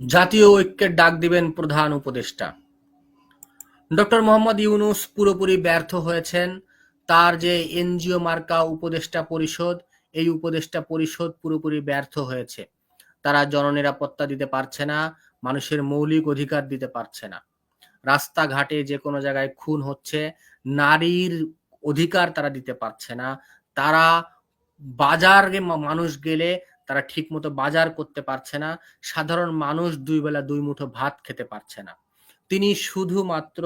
জাতীয় ঐক্যের ডাক দিবেন প্রধান উপদেষ্টা। ডক্টর মোহাম্মদ ইউনুস পুরোপুরি ব্যর্থ হয়েছেন। তার যে এনজিও মার্কা উপদেষ্টা পরিষদ, এই উপদেষ্টা পরিষদ পুরোপুরি ব্যর্থ হয়েছে। তারা জননিরাপত্তা দিতে পারছে না, মানুষের মৌলিক অধিকার দিতে পারছে না। রাস্তাঘাটে যে কোনো জায়গায় খুন হচ্ছে, নারীর অধিকার তারা দিতে পারছে না। তারা বাজারে মানুষ গেলে তারা ঠিকমতো বাজার করতে পারছে না। সাধারণ মানুষ দুই বেলা দুই মুঠো ভাত খেতে পারছে না। তিনি শুধুমাত্র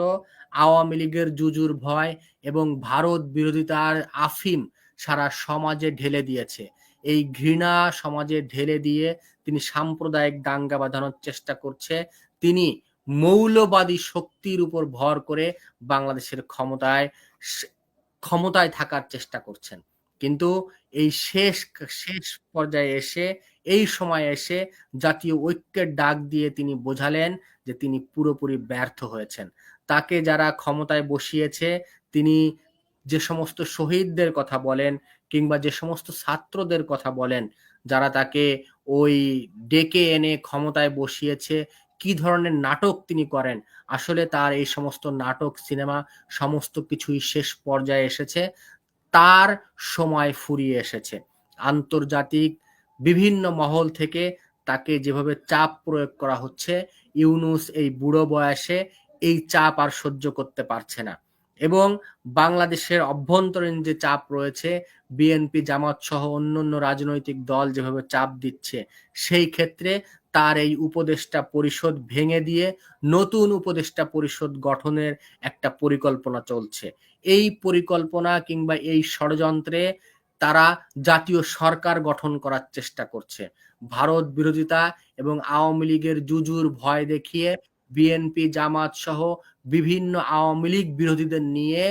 আওয়ামী লীগের জুজুর ভয় এবং ভারত বিরোধিতার আফিম সারা সমাজে ঢেলে দিয়েছে। এই ঘৃণা সমাজে ঢেলে দিয়ে তিনি সাম্প্রদায়িক দাঙ্গা বাঁধানোর চেষ্টা করছে। তিনি মৌলবাদী শক্তির উপর ভর করে বাংলাদেশের ক্ষমতায় ক্ষমতায় থাকার চেষ্টা করছেন। কিন্তু এই শেষ শেষ পর্যায়ে এসে, এই সময় এসে জাতীয় ঐক্যের ডাক দিয়ে তিনি বোঝালেন যে তিনি পুরোপুরি ব্যর্থ হয়েছেন। তাকে যারা ক্ষমতায় বসিয়েছে, তিনি যে সমস্ত শহীদদের কথা বলেন কিংবা যে সমস্ত ছাত্রদের কথা বলেন, যারা তাকে ওই ডেকে এনে ক্ষমতায় বসিয়েছে, কি ধরনের নাটক তিনি করেন, আসলে তার এই সমস্ত নাটক, সিনেমা সমস্ত কিছুই শেষ পর্যায়ে এসেছে। তার সময় ফুরিয়ে এসেছে। আন্তর্জাতিক বিভিন্ন মহল থেকে তাকে যেভাবে চাপ প্রয়োগ করা হচ্ছে, ইউনুস এই বুড়ো বয়সে এই চাপ আর সহ্য করতে পারছে না। এবং বাংলাদেশের অভ্যন্তরীণ যে চাপ রয়েছে বিএনপি জামাত সহ অন্যান্য রাজনৈতিক দল যেভাবে চাপ দিচ্ছে, সেই ক্ষেত্রে তার এই উপদেষ্টা পরিষদ ভেঙে দিয়ে নতুন উপদেষ্টা পরিষদ গঠনের একটা পরিকল্পনা চলছে। এই পরিকল্পনা কিংবা এই ষড়যন্ত্রে তারা জাতীয় সরকার গঠন করার চেষ্টা করছে। ভারত বিরোধিতা এবং আওয়ামী লীগের জুজুর ভয় দেখিয়ে বিএনপি জামাত সহ বিভিন্ন আওয়ামী লীগ বিরোধীদের নিয়ে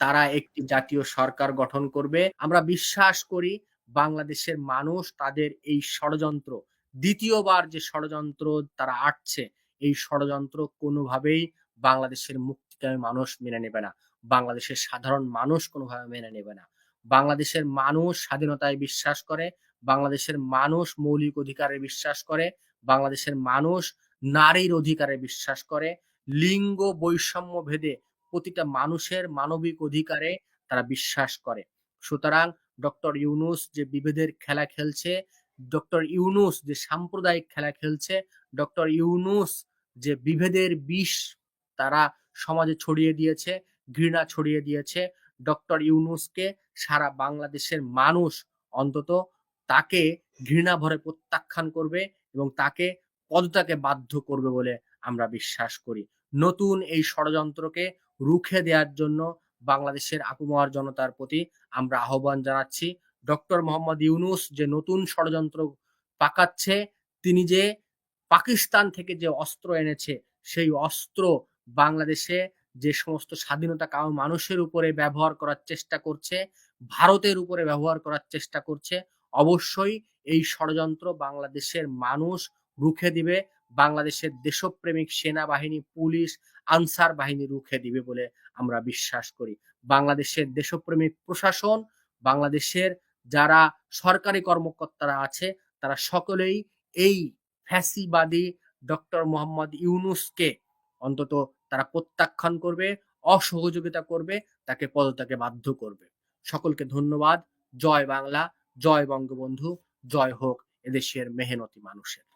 তারা একটি জাতীয় সরকার গঠন করবে। আমরা বিশ্বাস করি বাংলাদেশের মানুষ তাদের এই ষড়যন্ত্র, দ্বিতীয়বার যে ষড়যন্ত্র তারা আটছে, এই ষড়যন্ত্র কোনোভাবেই বাংলাদেশের মুক্তিকামী মানুষ মেনে নেবে না। বাংলাদেশের সাধারণ মানুষ কোনোভাবে মেনে নেবে না। বাংলাদেশের মানুষ স্বাধীনতায় বিশ্বাস করে, বাংলাদেশের মানুষ মৌলিক অধিকারে বিশ্বাস করে, বাংলাদেশের মানুষ নারীর অধিকারে বিশ্বাস করে। লিঙ্গ বৈষম্য ভেদে প্রতিটা মানুষের মানবিক অধিকারে তারা বিশ্বাস করে। সুতরাং ডক্টর ইউনুস যে বিভেদের খেলা খেলছে, ডক্টর ইউনুস যে সাম্প্রদায়িক খেলা খেলছে, ডক্টর ইউনুস যে বিভেদের বিষ তারা সমাজে ছড়িয়ে দিয়েছে, ঘৃণা ছড়িয়ে দিয়েছে, ডক্টর ইউনুসকে সারা বাংলাদেশের মানুষ অন্তত তাকে ঘৃণা ভরে প্রত্যাখ্যান করবে এবং তাকে পদত্যাগে বাধ্য করবে বলে আমরা বিশ্বাস করি। নতুন এই ষড়যন্ত্রকে রুখে দেওয়ার জন্য বাংলাদেশের আপুমার জনতার প্রতি আমরা আহ্বান জানাচ্ছি। ডক্টর মোহাম্মদ ইউনুস যে নতুন ষড়যন্ত্র পাকাচ্ছে, তিনি যে পাকিস্তান থেকে যে অস্ত্র এনেছে, সেই অস্ত্র বাংলাদেশে যে সমস্ত স্বাধীনতা কাম মানুষের উপরে ব্যবহার করার চেষ্টা করছে, ভারতের উপরে ব্যবহার করার চেষ্টা করছে, অবশ্যই এই ষড়যন্ত্র বাংলাদেশের মানুষ রুখে দিবে। বাংলাদেশের দেশপ্রেমিক সেনাবাহিনী, পুলিশ, আনসার বাহিনী রুখে দিবে বলে আমরা বিশ্বাস করি। বাংলাদেশের দেশপ্রেমিক প্রশাসন, বাংলাদেশের যারা সরকারি কর্মকর্তারা আছে, তারা সকলেই এই ফ্যাসিবাদী ডক্টর মোহাম্মদ ইউনুসকে অন্তত তারা প্রত্যাখ্যান করবে, অসহযোগিতা করবে, তাকে পদত্যাগে বাধ্য করবে। সকলকে ধন্যবাদ। জয় বাংলা, জয় বঙ্গবন্ধু, জয় হোক এদেশের মেহনতি মানুষের।